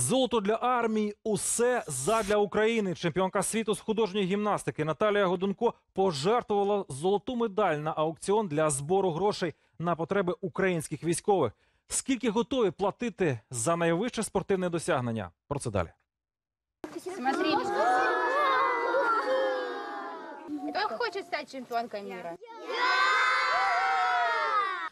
Золото для армії усе задля України. Чемпіонка світу з художньої гімнастики Наталія Годунко пожертвувала золоту медаль на аукціон для збору грошей на потреби українських військових. Скільки готові платити за найвище спортивне досягнення? Про це далі. Смотри. Кто хочет стать чемпионкой?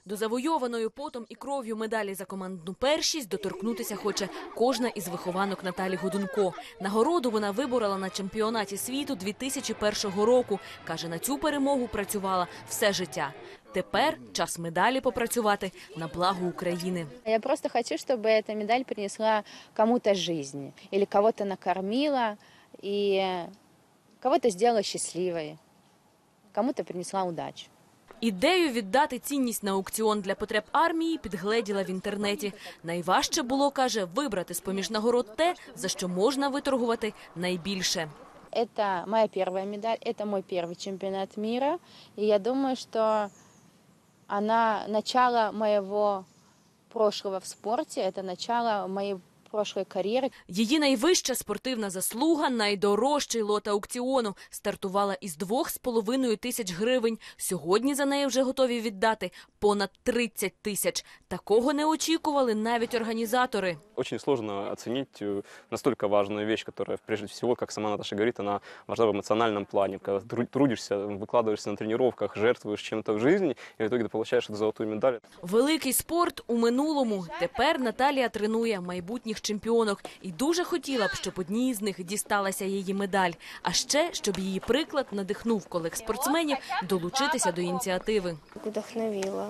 До завойованої потом і кров'ю медалі за командну першість доторкнутися хоче кожна із вихованок Наталі Годунко. Нагороду вона виборола на чемпіонаті світу 2001 року. Каже, на цю перемогу працювала все життя. Тепер час медалі попрацювати на благо України. Я просто хочу, чтобы эта медаль принесла кому-то жизнь. Или кого-то накормила, и кого-то сделала счастливой. Кому-то принесла удачу. Ідею віддати цінність на аукціон для потреб армії підгледіла в інтернеті. Найважче було, каже, вибрати з поміж нагород те, за що можна виторгувати найбільше. Это моя первая медаль, это мой первый чемпионат мира. И я думаю, что она начало моего прошлого в спорте, это начало моей прошлой карьеры. Її найвища спортивна заслуга, найдорожчий лот аукціону, стартувала із двох з половиною тисяч гривень. Сьогодні за неї вже готові віддати понад 30 тисяч. Такого не очікували навіть організатори. Очень сложно оценить э, настолько важную вещь, которая, прежде всего, как сама Наташа говорит, она важна в эмоциональном плане. Когда тру- трудишься, выкладываешься на тренировках, жертвуешь чем-то в жизни, и в итоге ты получаешь эту золотую медаль. Великий спорт у минулому. Тепер Наталія тренує майбутніх чемпіонок і дуже хотіла б, щоб одній з них дісталася її медаль. А ще щоб її приклад надихнув колег спортсменів долучитися до ініціативи. вдохновила.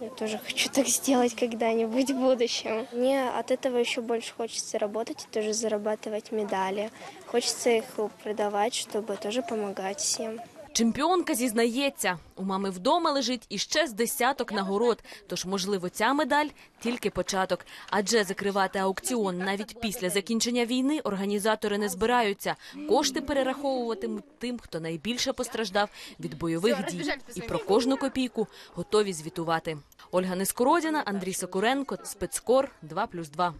Я тоже хочу так сделать когда-нибудь в будущем. Мне от этого еще больше хочется работать и тоже зарабатывать медали. Хочется их продавать, чтобы тоже помогать всем. Чемпіонка зізнається, у мами вдома лежить іще з десяток нагород. Тож, можливо, ця медаль тільки початок. Адже закривати аукціон навіть після закінчення війни організатори не збираються. Кошти перераховуватимуть тим, хто найбільше постраждав від бойових дій. І про кожну копійку готові звітувати. Ольга Нескородіна, Андрій Сокуренко, спецкор 2+,2.